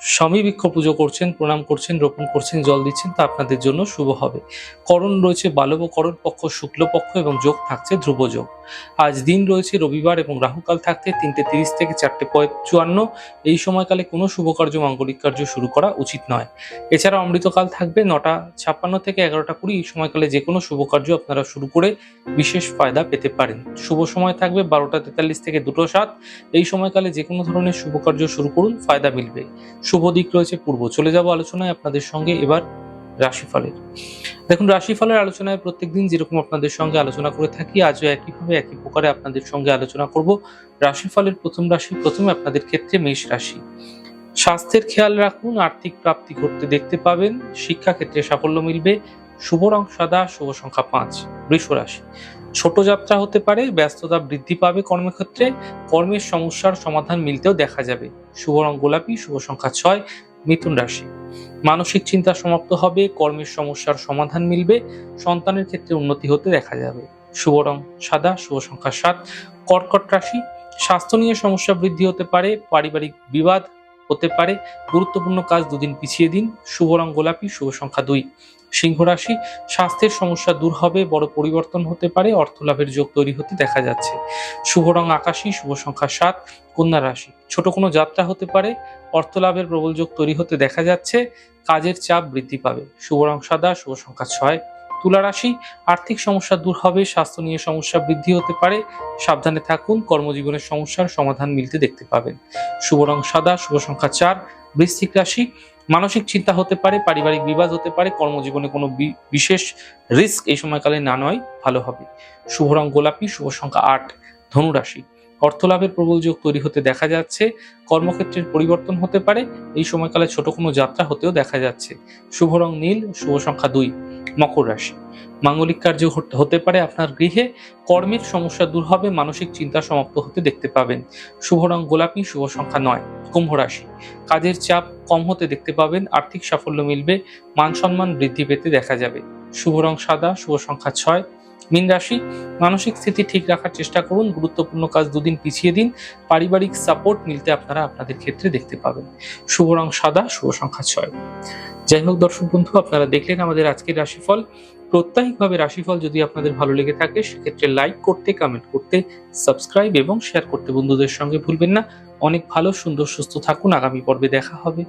স্বামী বৃক্ষ পুজো করছেন, প্রণাম করছেন, রোপণ করছেন, জল দিচ্ছেন, তা আপনাদের জন্য শুভ হবে। করণ রয়েছে বালব করণ পক্ষ শুক্লপক্ষ এবং যোগ থাকছে ধ্রুব যোগ। আজ দিন রয়েছে রবিবার এবং রাহুকাল থাকতে তিনটে তিরিশ থেকে চারটে চুয়ান্ন এই সময়কালে কোনো শুভ কার্য, মাঙ্গলিক কার্য শুরু করা উচিত নয়। এছাড়া অমৃতকাল থাকবে নটা ছাপ্পান্ন থেকে এগারোটা কুড়ি। এই সময়কালে যে কোনো শুভ কার্য আপনারা শুরু করে বিশেষ ফায়দা পেতে পারেন। শুভ সময় থাকবে বারোটা তেতাল্লিশ থেকে দুটো সাত। এই সময়কালে যে কোনো ধরনের শুভ কার্য শুরু করুন, ফায়দা মিলবে। শুভ দিক রয়েছে পূর্ব। চলে যাব আলোচনায় আপনাদের সঙ্গে এবার রাশিফলের। দেখুন, রাশিফলের আলোচনায় প্রত্যেকদিন যেরকম আপনাদের সঙ্গে আলোচনা করে থাকি, আজও একইভাবে একই প্রকারে আপনাদের সঙ্গে আলোচনা করব। রাশিফলের প্রথম রাশি, প্রথমে আপনাদের ক্ষেত্রে মেষ রাশি। স্বাস্থ্যের খেয়াল রাখুন, আর্থিক প্রাপ্তি ঘটতে দেখতে পাবেন শিক্ষা ক্ষেত্রে সাফল্য মিলবে। শুভ রং সাদা, শুভ সংখ্যা পাঁচ। বৃষ রাশি ছোট যাত্রা হতে পারে, ব্যস্ততা বৃদ্ধি পাবে কর্মক্ষেত্রে, কর্মের সমস্যার সমাধান মিলতেও দেখা যাবে। শুভ রং গোলাপি, শুভ সংখ্যা ছয়, মিথুন রাশি। মানসিক চিন্তা সমাপ্ত হবে, কর্মের সমস্যার সমাধান মিলবে, সন্তানের ক্ষেত্রে উন্নতি হতে দেখা যাবে। শুভ রং সাদা, শুভ সংখ্যা সাত, কর্কট রাশি। স্বাস্থ্য নিয়ে সমস্যা বৃদ্ধি হতে পারে, পারিবারিক বিবাদ হতে পারে। গুরুত্বপূর্ণ কাজ দুদিন পিছিয়ে দিন। শুভ রং গোলাপি, শুভ সংখ্যা দুই। সিংহ রাশি, স্বাস্থ্যের সমস্যা দূর হবে, বড় পরিবর্তন হতে পারে অর্থ লাভের যোগ তৈরি হতে দেখা যাচ্ছে। শুভ রং আকাশী, শুভ সংখ্যা সাত। কন্যা রাশি, ছোট কোনো যাত্রা হতে পারে অর্থ লাভের প্রবল যোগ তৈরি হতে দেখা যাচ্ছে, কাজের চাপ বৃদ্ধি পাবে। শুভ রং সাদা, শুভ সংখ্যা ছয়। তুলা রাশি আর্থিক সমস্যা দূর হবে, স্বাস্থ্য নিয়ে সমস্যা বৃদ্ধি হতে পারে। সাবধানে থাকুন, কর্মজীবনের সমস্যার সমাধান মিলতে দেখতে পাবেন। শুভ রং সাদা, শুভ সংখ্যা চার, বৃশ্চিক রাশি, মানসিক চিন্তা হতে পারে, পারিবারিক বিবাদ হতে পারে, কর্মজীবনে কোনো বিশেষ রিস্ক এই সময়কালে না নয়, ভালো হবে। শুভ রং গোলাপি, শুভ সংখ্যা আট, ধনুরাশি। অর্থলাভের প্রবল যোগ তৈরি হতে দেখা যাচ্ছে, কর্মক্ষেত্রের পরিবর্তন হতে পারে, এই সময়কালে ছোট কোনো যাত্রা হতেও দেখা যাচ্ছে। শুভ রং নীল, শুভ সংখ্যা দুই মকর রাশি। মাঙ্গলিক কার্য হতে- পারে আপনার গৃহে, কর্মের সমস্যা দূর হবে, মানসিক চিন্তা সমাপ্ত হতে দেখতে পাবেন। শুভ রং গোলাপি, শুভ সংখ্যা নয়, কুম্ভ রাশি। কাজের চাপ কম হতে দেখতে পাবেন, আর্থিক সাফল্য মিলবে, মান সম্মান বৃদ্ধি পেতে দেখা যাবে। শুভ রং সাদা, শুভ সংখ্যা ছয় মীন রাশি, মানসিক স্থিতি ঠিক রাখার চেষ্টা করুন, গুরুত্বপূর্ণ কাজ দুদিন পিছিয়ে দিন, পারিবারিক সাপোর্ট মিলতে আপনারা আপনাদের ক্ষেত্রে দেখতে পাবেন। শুভ রং সাদা, শুভ সংখ্যা ছয়। যাই হোক দর্শক বন্ধু, আপনারা দেখলেন আমাদের আজকের রাশিফল। প্রত্যাহিকভাবে রাশিফল যদি আপনাদের ভালো লেগে থাকে, সেক্ষেত্রে লাইক করতে কমেন্ট করতে সাবস্ক্রাইব এবং শেয়ার করতে বন্ধুদের সঙ্গে ভুলবেন না। অনেক ভালো, সুন্দর, সুস্থ থাকুন। আগামী পর্বে দেখা হবে।